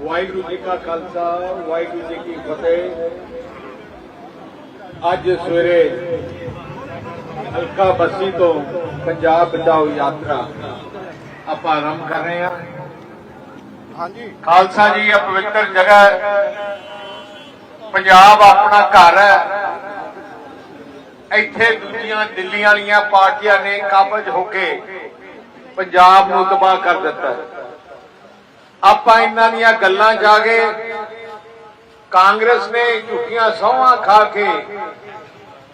ਵਾਹਿਗੁਰੂ ਜੀ ਕਾ ਖਾਲਸਾ ਵਾਹਿਗੁਰੂ ਜੀ ਕੀ ਫਤਿਹ। ਅੱਜ ਸਵੇਰੇ ਹਲਕਾ ਬੱਸੀ ਤੋਂ ਪੰਜਾਬ ਬਚਾਓ ਯਾਤਰਾ ਆਪਾਂ ਆਰੰਭ ਕਰ ਰਹੇ ਹਾਂ। ਹਾਂਜੀ। ਖਾਲਸਾ ਜੀ ਇਹ ਪਵਿੱਤਰ ਜਗ੍ਹਾ ਹੈ। ਪੰਜਾਬ ਆਪਣਾ ਘਰ ਹੈ। ਇੱਥੇ ਦੂਜੀਆਂ ਦਿੱਲੀ ਵਾਲੀਆਂ ਪਾਰਟੀਆਂ ਨੇ ਕਾਬਜ ਹੋ ਕੇ ਪੰਜਾਬ ਨੂੰ ਤਬਾਹ ਕਰ ਦਿੱਤਾ। ਹੈ। ਆਪਾਂ ਇਹਨਾਂ ਦੀਆਂ ਗੱਲਾਂ ਜਾ ਕੇ ਕਾਂਗਰਸ ਨੇ ਝੂਠੀਆਂ ਸਹੁੰਆਂ ਖਾ ਕੇ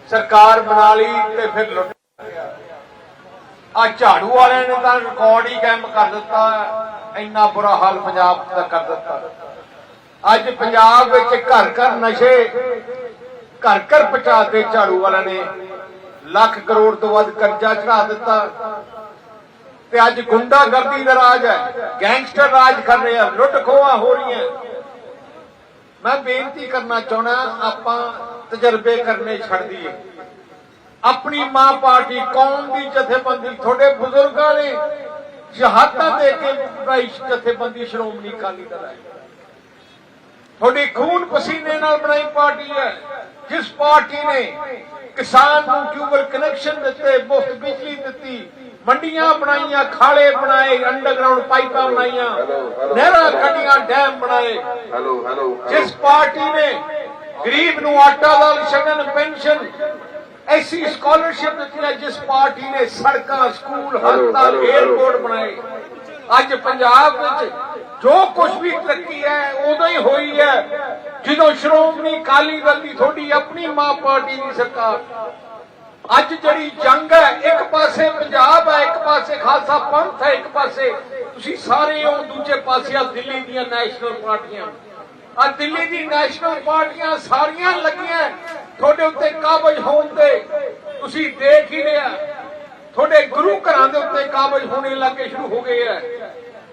ਸਰਕਾਰ ਬਣਾ ਲਈ ਤੇ ਫਿਰ ਲੁੱਟ ਆ ਝਾੜੂ ਵਾਲਿਆਂ ਨੇ ਤਾਂ ਰਿਕਾਰਡ ਹੀ ਕਾਇਮ ਕਰ ਦਿੱਤਾ, ਇੰਨਾ ਬੁਰਾ ਹਾਲ ਪੰਜਾਬ ਦਾ ਕਰ ਦਿੱਤਾ। ਅੱਜ ਪੰਜਾਬ ਵਿੱਚ ਘਰ ਘਰ ਨਸ਼ੇ, ਘਰ ਘਰ ਪਹੁੰਚਾਤੇ ਝਾੜੂ ਵਾਲਿਆਂ ਨੇ। ਲੱਖ ਕਰੋੜ ਤੋਂ ਵੱਧ ਕਰਜ਼ਾ ਚੜਾ ਦਿੱਤਾ। ਤੇ ਅੱਜ ਗੁੰਡਾਗਰਦੀ ਦਾ ਰਾਜ ਹੈ। ਗੈਂਗਸਟਰ ਰਾਜ ਕਰ ਰਹੇ ਆ। ਲੁੱਟ ਖੋਹਾਂ ਹੋ ਰਹੀਆਂ। ਮੈਂ ਬੇਨਤੀ ਕਰਨਾ ਚਾਹਣਾ ਆਪਾਂ ਤਜਰਬੇ ਕਰਨੇ ਛੱਡ ਦਈਏ। ਆਪਣੀ ਮਾਂ ਪਾਰਟੀ ਕੌਮ ਦੀ ਜਥੇਬੰਦੀ, ਤੁਹਾਡੇ ਬਜ਼ੁਰਗਾਂ ਨੇ ਜਹਾਦਾਂ ਦੇ ਕੇ ਬਣਾਈ ਜਥੇਬੰਦੀ ਸ਼੍ਰੋਮਣੀ ਅਕਾਲੀ ਦਲ ਹੈ ਤੁਹਾਡੀ ਖੂਨ ਪਸੀਨੇ ਨਾਲ ਬਣਾਈ ਪਾਰਟੀ ਹੈ। ਜਿਸ ਪਾਰਟੀ ਨੇ ਕਿਸਾਨ ਨੂੰ ਟਿਊਬਲ ਕਨੈਕਸ਼ਨ ਦਿੱਤੇ, ਮੁਫਤ ਬਿਜਲੀ ਦਿੱਤੀ ਮੰਡੀਆਂ ਬਣਾਈਆਂ ਖਾਲੇ ਬਣਾਏ ਅੰਡਰਗਰਾਉਂਡ ਪਾਈਪਾਂ ਬਣਾਈਆਂ ਨਹਿਰਾਂ ਕੱਢੀਆਂ ਡੈਮ ਬਣਾਏ। ਹੈਲੋ ਹੈਲੋ ਜਿਸ ਪਾਰਟੀ ਨੇ ਗਰੀਬ ਨੂੰ ਆਟਾ ਦਾਲ ਸ਼ਗਨ ਪੈਨਸ਼ਨ ਐਸੀ ਸਕਾਲਰਸ਼ਿਪ ਦਿੱਤੀ ਹੈ ਜਿਸ ਪਾਰਟੀ ਨੇ ਸੜਕਾਂ ਸਕੂਲ ਹਸਪਤਾਲ ਏਅਰਪੋਰਟ ਬਣਾਏ। ਅੱਜ ਪੰਜਾਬ ਵਿੱਚ ਜੋ ਕੁਝ ਵੀ ਤਰੱਕੀ ਹੈ ਉਦੋਂ ਹੀ ਹੋਈ ਹੈ। ਜਦੋਂ ਸ਼੍ਰੋਮਣੀ ਅਕਾਲੀ ਦਲ ਦੀ ਤੁਹਾਡੀ ਆਪਣੀ ਮਾਂ ਪਾਰਟੀ ਦੀ ਸਰਕਾਰ ਅੱਜ ਜਿਹੜੀ ਜੰਗ ਹੈ, ਇੱਕ ਪਾਸੇ ਪੰਜਾਬ ਹੈ, ਇੱਕ ਪਾਸੇ ਖਾਲਸਾ ਪੰਥ ਹੈ, ਇੱਕ ਪਾਸੇ ਤੁਸੀਂ ਸਾਰੇ ਹੋ, ਦੂਜੇ ਪਾਸੇ ਆ ਦਿੱਲੀ ਦੀਆਂ ਨੈਸ਼ਨਲ ਪਾਰਟੀਆਂ ਆ ਦਿੱਲੀ ਦੀ ਨੈਸ਼ਨਲ ਪਾਰਟੀਆਂ ਸਾਰੀਆਂ ਲੱਗੀਆਂ, ਤੁਹਾਡੇ ਉੱਤੇ ਕਾਬਜ ਹੋਣ ਤੇ ਤੁਸੀਂ ਦੇਖ ਹੀ ਲਿਆ ਤੁਹਾਡੇ ਗੁਰੂ ਘਰਾਂ ਦੇ ਉੱਤੇ ਕਾਬਜ ਹੋਣੇ ਲੱਗੇ ਸ਼ੁਰੂ ਹੋ ਗਏ ਹੈ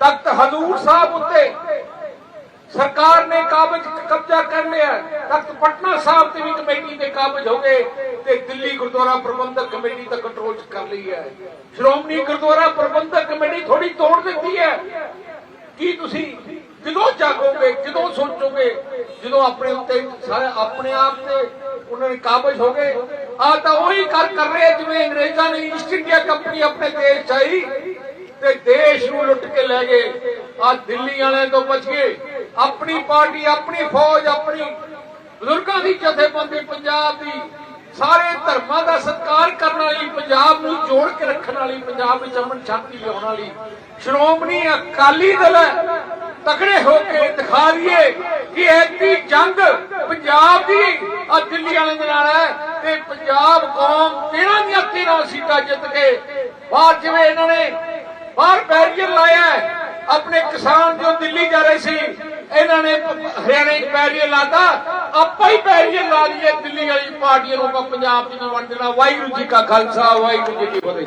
ਤਖਤ ਹਜ਼ੂਰ ਸਾਹਿਬ ਉੱਤੇ ਸਰਕਾਰ ਨੇ ਕਾਬਜ ਕਬਜ਼ਾ ਕਰ ਲਿਆ ਤਖਤ ਪਟਨਾ ਸਾਹਿਬ ਤੇ ਵੀ ਕਮੇਟੀ ਦੇ ਕਾਬਜ ਹੋ ਗਏ। ਤੇ ਦਿੱਲੀ ਗੁਰਦੁਆਰਾ ਪ੍ਰਬੰਧਕ ਕਮੇਟੀ ਦਾ ਕੰਟਰੋਲ ਕਰ ਲਈ ਹੈ। ਸ਼੍ਰੋਮਣੀ ਗੁਰਦੁਆਰਾ ਪ੍ਰਬੰਧਕ ਕਮੇਟੀ ਥੋੜੀ ਤੋੜ ਦਿੱਤੀ ਹੈ। ਕੀ ਤੁਸੀਂ ਜਦੋਂ ਜਾਗੋਗੇ, ਜਦੋਂ ਸੋਚੋਗੇ, ਜਦੋਂ ਆਪਣੇ ਉੱਤੇ ਆਪਣੇ ਆਪ ਤੇ ਉਹਨਾਂ ਨੇ ਕਾਬਜ ਹੋ ਗਏ ਆ ਤਾਂ ਉਹੀ ਕਰ ਕਰ ਰਹੇ ਜਿਵੇਂ ਅੰਗਰੇਜ਼ਾਂ ਨੇ ਈਸਟ ਇੰਡੀਆ ਕੰਪਨੀ ਆਪਣੇ ਦੇਸ਼ ਚ ਆਈ ਤੇ ਦੇਸ਼ ਨੂੰ ਲੁੱਟ ਕੇ ਲੈ ਗਏ। ਆ ਦਿੱਲੀ ਵਾਲਿਆਂ ਤੋਂ ਬਚ ਗਏ। ਆਪਣੀ ਪਾਰਟੀ, ਆਪਣੀ ਫੌਜ, ਆਪਣੀ ਬਜ਼ੁਰਗਾਂ ਦੀ ਜਥੇਬੰਦੀ, ਪੰਜਾਬ ਦੀ ਸਾਰੇ ਧਰਮਾਂ ਦਾ ਸਤਿਕਾਰ ਕਰਨ ਵਾਲੀ, ਪੰਜਾਬ ਨੂੰ ਜੋੜ ਕੇ ਰੱਖਣ ਵਾਲੀ, ਪੰਜਾਬ ਵਿੱਚ ਅਮਨ ਸ਼ਾਂਤੀ ਲਿਆਉਣ ਵਾਲੀ। ਸ਼੍ਰੋਮਣੀ ਅਕਾਲੀ ਦਲ ਹੈ, ਤਕੜੇ ਹੋ ਕੇ ਦਿਖਾ ਦਈਏ ਕਿ ਐਤੀ ਜੰਗ ਪੰਜਾਬ ਦੀ ਆ ਦਿੱਲੀ ਵਾਲਿਆਂ ਦੇ ਨਾਲ ਹੈ ਤੇ ਪੰਜਾਬ ਕੌਮ 13 ਦੀਆਂ 13 ਸੀਟਾਂ ਜਿੱਤ ਕੇ ਬਾਹਰ ਜਿਵੇਂ ਇਹਨਾਂ ਨੇ ਬਾਹਰ ਬੈਰੀਅਰ ਲਾਇਆ ਆਪਣੇ ਕਿਸਾਨ ਜੋ ਦਿੱਲੀ ਜਾ ਰਹੇ ਸੀ, ਇਹਨਾਂ ਨੇ ਹਰਿਆਣੇ 'ਚ ਬੈਰੀਅਰ ਲਾਤਾ ਆਪਾਂ ਹੀ ਪੈਰੀਏ ਲਾ ਲਈਏ ਦਿੱਲੀ ਵਾਲੀ ਪਾਰਟੀਆਂ ਨੂੰ ਆਪਾਂ ਪੰਜਾਬ 'ਚ ਨਾ ਵੰਡ ਦੇਣਾ ਵਾਹਿਗੁਰੂ ਜੀ ਕਾ ਖਾਲਸਾ, ਵਾਹਿਗੁਰੂ ਜੀ ਕੀ ਫਤਿਹ।